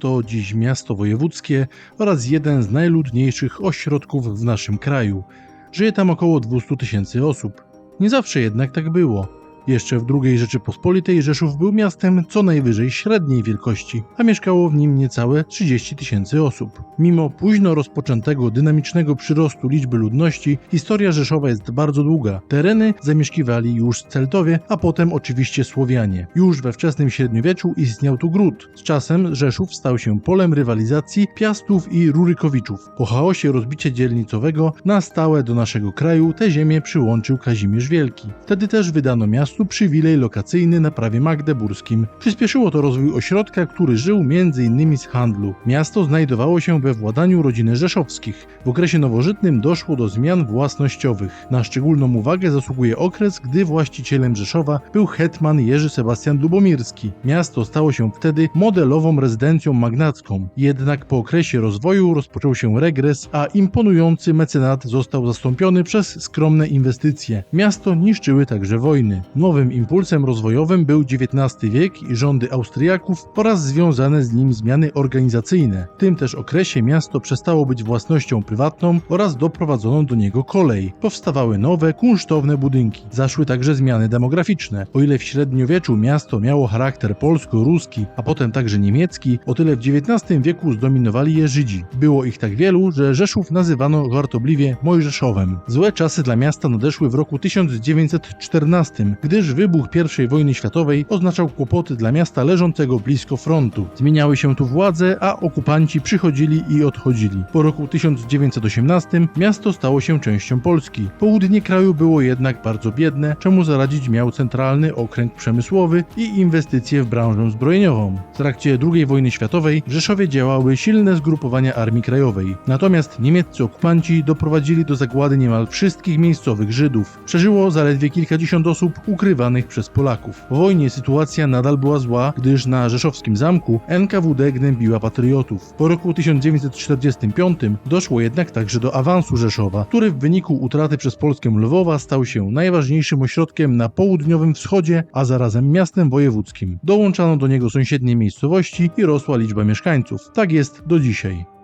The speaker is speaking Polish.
to dziś miasto wojewódzkie oraz jeden z najludniejszych ośrodków w naszym kraju. Żyje tam około 200 tysięcy osób. Nie zawsze jednak tak było. Jeszcze w II Rzeczypospolitej Rzeszów był miastem co najwyżej średniej wielkości, a mieszkało w nim niecałe 30 tysięcy osób. Mimo późno rozpoczętego dynamicznego przyrostu liczby ludności, historia Rzeszowa jest bardzo długa. Tereny zamieszkiwali już Celtowie, a potem oczywiście Słowianie. Już we wczesnym średniowieczu istniał tu gród. Z czasem Rzeszów stał się polem rywalizacji Piastów i Rurykowiczów. Po chaosie rozbicia dzielnicowego na stałe do naszego kraju te ziemię przyłączył Kazimierz Wielki. Wtedy też wydano miastu przywilej lokacyjny na prawie magdeburskim. Przyspieszyło to rozwój ośrodka, który żył m.in. z handlu. Miasto znajdowało się we władaniu rodziny Rzeszowskich. W okresie nowożytnym doszło do zmian własnościowych. Na szczególną uwagę zasługuje okres, gdy właścicielem Rzeszowa był hetman Jerzy Sebastian Lubomirski. Miasto stało się wtedy modelową rezydencją magnacką. Jednak po okresie rozwoju rozpoczął się regres, a imponujący mecenat został zastąpiony przez skromne inwestycje. Miasto niszczyły także wojny. Nowym impulsem rozwojowym był XIX wiek i rządy Austriaków oraz związane z nim zmiany organizacyjne. W tym też okresie miasto przestało być własnością prywatną oraz doprowadzono do niego kolej. Powstawały nowe, kunsztowne budynki. Zaszły także zmiany demograficzne. O ile w średniowieczu miasto miało charakter polsko-ruski, a potem także niemiecki, o tyle w XIX wieku zdominowali je Żydzi. Było ich tak wielu, że Rzeszów nazywano żartobliwie Mojżeszowem. Złe czasy dla miasta nadeszły w roku 1914, gdyż wybuch I wojny światowej oznaczał kłopoty dla miasta leżącego blisko frontu. Zmieniały się tu władze, a okupanci przychodzili i odchodzili. Po roku 1918 miasto stało się częścią Polski. Południe kraju było jednak bardzo biedne, czemu zaradzić miał centralny okręg przemysłowy i inwestycje w branżę zbrojeniową. W trakcie II wojny światowej w Rzeszowie działały silne zgrupowania Armii Krajowej. Natomiast niemieccy okupanci doprowadzili do zagłady niemal wszystkich miejscowych Żydów. Przeżyło zaledwie kilkadziesiąt osób ukrywanych przez Polaków. Po wojnie sytuacja nadal była zła, gdyż na rzeszowskim zamku NKWD gnębiła patriotów. Po roku 1945 doszło jednak także do awansu Rzeszowa, który w wyniku utraty przez Polskę Lwowa stał się najważniejszym ośrodkiem na południowym wschodzie, a zarazem miastem wojewódzkim. Dołączano do niego sąsiednie miejscowości i rosła liczba mieszkańców. Tak jest do dzisiaj.